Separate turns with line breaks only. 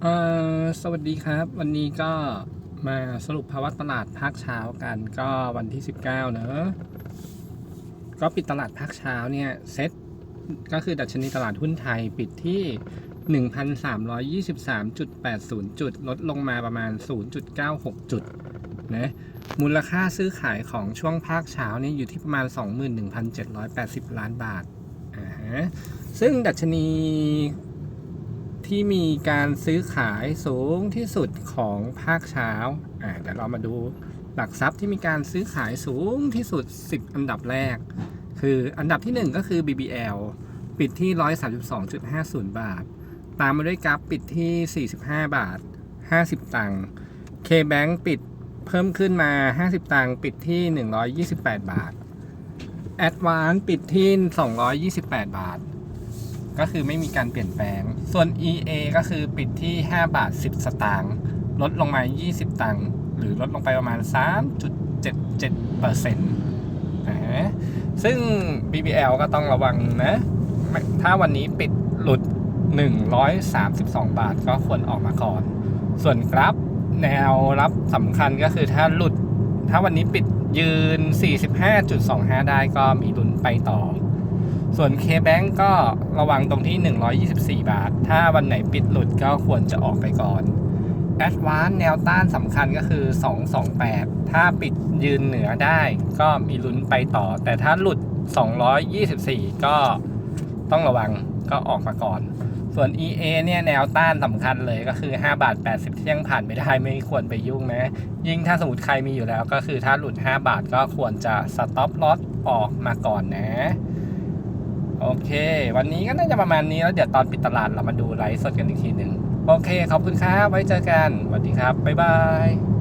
สวัสดีครับ วันนี้ก็มาสรุปภาวะตลาดภาคเช้ากันก็วันที่ 19เนอะก็ปิดตลาดภาคเช้าเนี่ยเซ็ตก็คือดัชนีตลาดหุ้นไทยปิดที่ 1,323.80 จุด ลดลงมาประมาณ 0.96 จุดนะมูลค่าซื้อขายของช่วงภาคเช้านี่อยู่ที่ประมาณ 21,780 ล้านบาทอ่าฮะซึ่งดัชนี ที่มีการซื้อขายสูงที่สุดของภาคเช้าอ่าเดี๋ยวเรามาดูหลักทรัพย์ที่มีการซื้อขายสูงที่สุด 10 อันดับแรก คืออันดับที่ 1 ก็คือ BBL ปิดที่ 132.50 บาท ตามมาด้วยกัฟปิดที่ 45 บาท 50 ตังค์ KBank ปิดเพิ่มขึ้นมา 50 ตังค์ปิดที่ 128 บาท Advance ปิดที่ 228 บาท ก็คือไม่มีการเปลี่ยนแปลง ส่วน EA ก็คือปิดที่ 5 บาท 10 สตางค์ลดลงมา 20 ตังค์หรือลดลงไปประมาณ 3.77เปอร์เซ็นต์นะซึ่ง BBL ก็ต้องระวังนะ ถ้าวันนี้ปิดหลุด 132 บาทก็ควรออกมาก่อน ส่วนกราฟแนวรับสำคัญก็คือถ้าหลุด ถ้าวันนี้ปิดยืน 45.25 ได้ก็มีลุ้นไปต่อ ส่วน K-Bank ก็ระวังตรงที่ 124 บาท ถ้าวันไหนปิดหลุดก็ควรจะออกไปก่อน Advance แนวต้านสำคัญก็คือ 228 ถ้าปิดยืนเหนือได้ก็มีลุ้นไปต่อ แต่ถ้าหลุด 224 ก็ต้องระวังก็ออกมาก่อน ส่วน EA เนี่ยแนวต้านสำคัญเลยก็คือ 5 บาท 80ที่ยังผ่านไม่ได้ไม่ควรไปยุ่งนะ ยิ่งถ้าสมมติใครมีอยู่แล้วก็คือถ้าหลุด 5 บาทก็ควรจะ stop loss ออกมาก่อนนะ โอเค วันนี้ก็น่าจะประมาณนี้แล้วเดี๋ยวตอนปิดตลาดเรามาดูไลฟ์สดกันอีกทีหนึ่งโอเคขอบคุณครับไว้เจอกันสวัสดีครับบ๊ายบาย